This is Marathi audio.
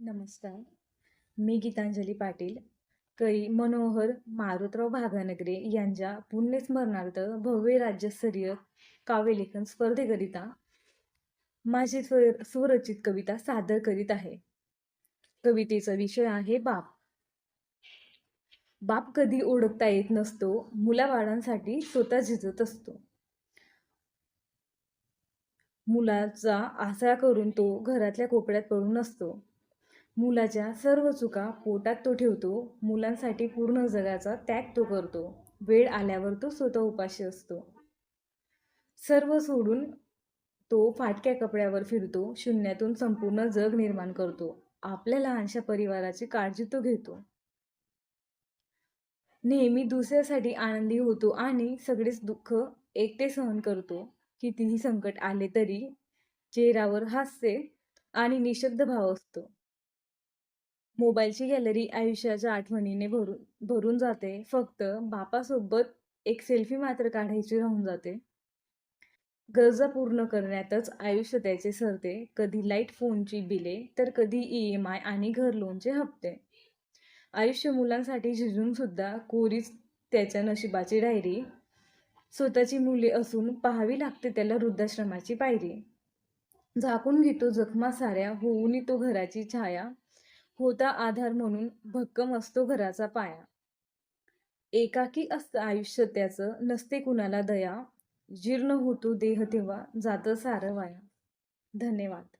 नमस्कार. मी गीतांजली पाटील कै मनोहर मारुतराव भागानगरे यांच्या पुण्यस्मरणार्थ भव्य राज्यस्तरीय काव्यलेखन स्पर्धेकरिता माझी स्व स्वरचित कविता सादर करीत आहे. कवितेचा विषय आहे बाप. बाप कधी ओळखता येत नसतो मुलाबाळांसाठी स्वतः झिजत असतो. मुलाचा आसरा करून तो घरातल्या कोपऱ्यात पडून असतो. मुलाच्या सर्व चुका पोटात तो ठेवतो मुलांसाठी पूर्ण जगाचा त्याग तो करतो. वेळ आल्यावर तो स्वतः उपाशी असतो. सर्व सोडून तो फाटक्या कपड्यावर फिरतो शून्यातून संपूर्ण जग निर्माण करतो. आपल्या लहानशा परिवाराची काळजी तो घेतो. नेहमी दुसऱ्यासाठी आनंदी होतो आणि सगळेच दुःख एकटे सहन करतो. कितीही संकट आले तरी चेहऱ्यावर हास्य आणि निशब्द भाव असतो. मोबाईलची गॅलरी आयुष्याच्या आठवणीने भरून भरून जाते. फक्त बापासोबत एक सेल्फी मात्र काढायची राहून जाते. गरजा पूर्ण करण्यातच आयुष्य त्याचे सरते. कधी लाइट फोनची बिले तर कधी ई एम आय आणि घर लोनचे हप्ते. आयुष्य मुलांसाठी झिजून सुद्धा कोरीच त्याच्या नशिबाची डायरी. स्वतःची मुले असून पाहावी लागते त्याला वृद्धाश्रमाची पायरी. झाकून घेतो जखमा साऱ्या होऊन तो घराची छाया. होता आधार म्हणून भक्कम असतो घराचा पाया. एकाकी असतं आयुष्य त्याचं नसते कुणाला दया. जीर्ण होतो देह तेव्हा जातं सारं वाया. धन्यवाद.